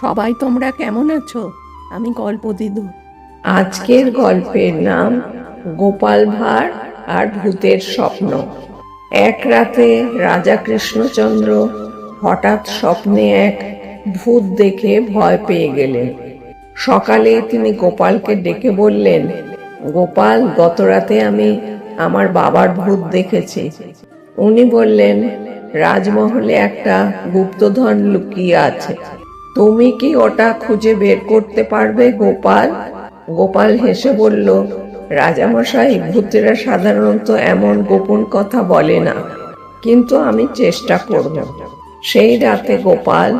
সবাই তোমরা কেমন আছো? আমি গল্প দিদু। আজকের গল্পের নাম গোপাল ভাঁড় আর ভূতের স্বপ্ন। এক রাতে রাজা কৃষ্ণচন্দ্র হঠাৎ স্বপ্নে এক ভূত দেখে ভয় পেয়ে গেলেন। সকালে তিনি গোপালকে ডেকে বললেন, গোপাল গত রাতে আমি আমার বাবার ভূত দেখেছি। উনি বললেন, রাজমহলে একটা গুপ্তধন লুকিয়ে আছে। তুমি কি ওটা খুঁজে বের করতে পারবে, গোপাল? গোপাল হেসে বলল, রাজামশাই, ভূতেরা সাধারণত এমন গোপন কথা বলে না, কিন্তু আমি চেষ্টা করব। সেই রাতে গোপাল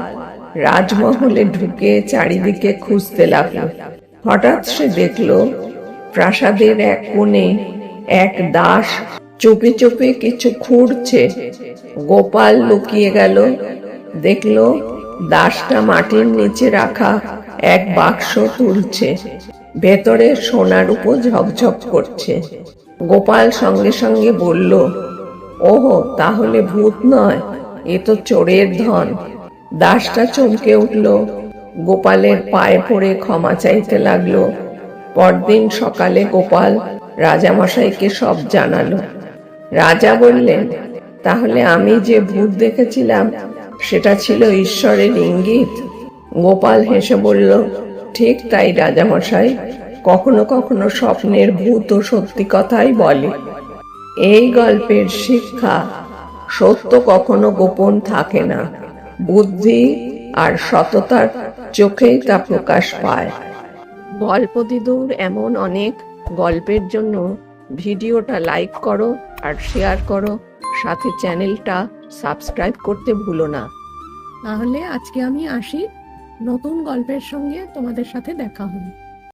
রাজমহলে ঢুকে চারিদিকে খুঁজতে লাগল। হঠাৎ সে দেখল, প্রাসাদের এক কোণে এক দাস চুপি চুপি কিছু খুঁড়ছে। গোপাল লুকিয়ে গেল, দেখল দাসটা মাটির নিচে রাখা এক বাক্স তুলছে। ভেতরে সোনার উপর ঝকঝক করছে। গোপাল সঙ্গে সঙ্গে বলল, ওহো, তাহলে ভূত নয়, এ তো চোরের ধন। দাসটা চমকে উঠল। গোপালের পায়ে পড়ে ক্ষমা চাইতে লাগল। পরদিন সকালে গোপাল রাজামশাইকে সব জানালো। রাজা বললেন, তাহলে আমি যে ভূত দেখেছিলাম সেটা ছিল ঈশ্বরের ইঙ্গিত। গোপাল হেসে বলল, ঠিক তাই রাজামশাই, কখনো কখনো স্বপ্নের ভূত ও সত্যি কথাই বলে। এই গল্পের শিক্ষা সত্য কখনো গোপন থাকে না। বুদ্ধি আর সততার চোখেই তা প্রকাশ পায়। গল্প দিদুর, এমন অনেক গল্পের জন্য ভিডিওটা লাইক করো আর শেয়ার করো। সাথে চ্যানেলটা সাবস্ক্রাইব করতে ভুলো না। তাহলে আজকে আমি আসি। নতুন গল্পের সঙ্গে তোমাদের সাথে দেখা হবে।